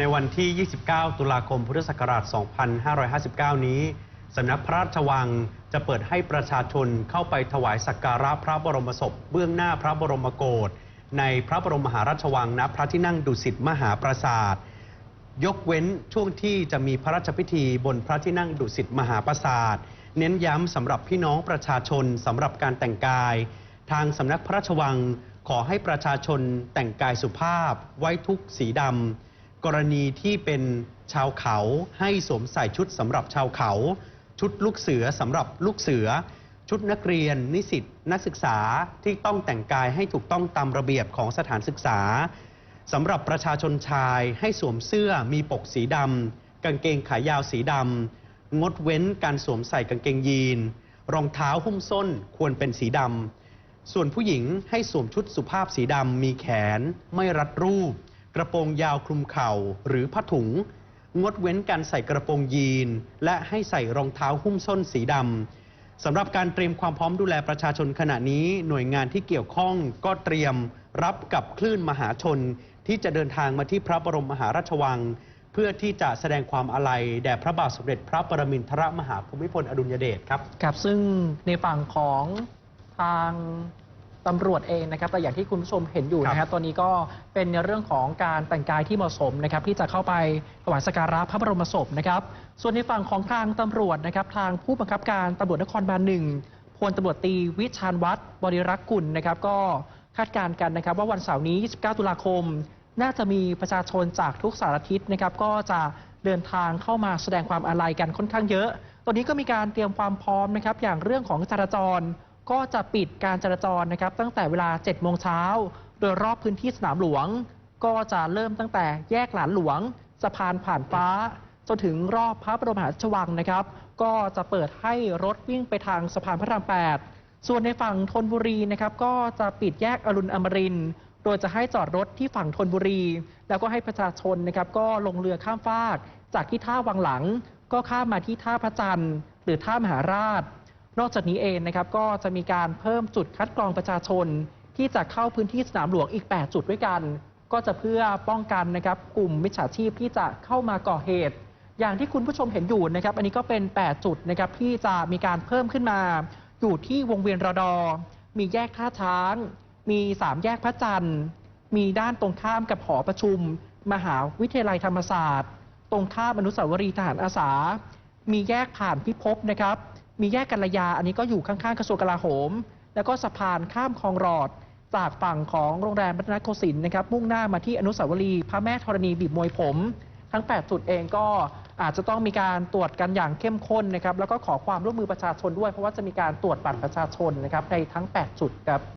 ในวันที่ 29 ตุลาคม พุทธศักราช 2559 นี้ สำนักพระราชวังจะเปิดให้ประชาชนเข้าไปถวายสักการะพระบรมศพ เบื้องหน้าพระบรมโกศในพระบรมมหาราชวังณพระที่นั่งดุสิตมหาปราสาท ยกเว้นช่วงที่จะมีพระราชพิธีบนพระที่นั่งดุสิตมหาปราสาท เน้นย้ำสำหรับพี่น้องประชาชนสำหรับการแต่งกาย ทางสำนักพระราชวังขอให้ประชาชนแต่งกายสุภาพ ไว้ทุกสีดำ กรณีที่เป็นชาวเขาให้สวมใส่ชุดสำหรับชาวเขา ชุดลูกเสือสำหรับลูกเสือ ชุดนักเรียน นิสิตนักศึกษาที่ต้องแต่งกายให้ถูกต้องตามระเบียบของสถานศึกษาสำหรับประชาชนชายให้สวมเสื้อมีปกสีดำกางเกงขายาวสีดำงดเว้นการสวมใส่กางเกงยีน รองเท้าหุ้มส้นควรเป็นสีดำส่วนผู้หญิงให้สวมชุดสุภาพสีดำมีแขนไม่รัดรูป กระโปรงยาวคลุมเข่าหรือผ้าถุง งดเว้นการใส่กระโปรงยีน และให้ใส่รองเท้าหุ้มส้นสีดำสำหรับการเตรียมความพร้อมดูแลประชาชนขณะนี้ หน่วยงานที่เกี่ยวข้องก็เตรียมรับกับคลื่นมหาชน ที่จะเดินทางมาที่พระบรมมหาราชวัง เพื่อที่จะแสดงความอาลัยแด่พระบาทสมเด็จพระปรมินทรมหาภูมิพลอดุลยเดชครับ ครับซึ่งในฝั่งของทาง ตำรวจเองนะครับแต่อย่างที่คุณผู้ชมเห็นอยู่นะครับตอนนี้ก็เป็นในเรื่องของการแต่งกายที่เหมาะสมนะครับที่จะเข้าไปถวายสักการะพระบรมศพนะครับ ส่วนในฝั่งของทางตำรวจนะครับ ทางผู้บังคับการตำรวจนครบาลหนึ่งพลตำรวจตรีวิชาญวัฒน์บริรักษ์กุลนะครับ ก็คาดการณ์กันนะครับ ว่าวันเสาร์นี้ 29 ตุลาคม น่าจะมีประชาชนจากทุกสารทิศนะครับก็จะเดินทางเข้ามาแสดงความอาลัยกันค่อนข้างเยอะตอนนี้ก็มีการเตรียมความพร้อมนะครับอย่างเรื่องของจราจร ก็จะปิดการจราจรนะครับตั้งแต่เวลา 7 โมงเช้า โดยรอบพื้นที่สนามหลวง ก็จะเริ่มตั้งแต่แยกหลานหลวงสะพานผ่านฟ้า จนถึงรอบพระบรมหาราชวังนะครับ ก็จะเปิดให้รถวิ่งไปทางสะพานพระราม 8 ส่วนในฝั่งธนบุรีนะครับก็จะปิดแยกอรุณอมรินโดยจะให้จอดรถที่ฝั่งธนบุรี แล้วก็ให้ประชาชนนะครับก็ลงเรือข้ามฟาก จากที่ท่าวังหลัง ก็ข้ามมาที่ท่าพระจันทร์ หรือท่ามหาราช นอกจากนี้เองนะครับก็จะมีการเพิ่มจุดคัดกรองประชาชน ที่จะเข้าพื้นที่สนามหลวงอีก 8 จุดด้วยกัน ก็จะเพื่อป้องกันนะครับกลุ่มมิจฉาชีพที่จะเข้ามาก่อเหตุ อย่างที่คุณผู้ชมเห็นอยู่นะครับ อันนี้ก็เป็น 8 จุดนะครับที่จะมีการเพิ่มขึ้นมา อยู่ที่วงเวียนระดอ มีแยกท่าช้าง มี 3 แยกพระจันทร์มีด้านตรงข้ามกับหอประชุม มหาวิทยาลัยธรรมศาสตร์ ตรงข้ามอนุสาวรีย์ทหารอาสา มีแยกผ่านพิภพนะครับ มีแยกกัลยา อันนี้ก็อยู่ข้างๆกระทรวงกลาโหม แล้วก็สะพานข้ามคลองหลอด จากฝั่งของโรงแรมรัตนโกสินทร์นะครับ มุ่งหน้ามาที่อนุสาวรีย์พระแม่ธรณีบีบมวยผม ทั้ง 8 จุดเองก็อาจจะต้องมีการตรวจกันอย่างเข้มข้นนะครับ แล้วก็ขอความร่วมมือประชาชนด้วย เพราะว่าจะมีการตรวจบัตรประชาชนนะครับในทั้ง 8 จุดครับ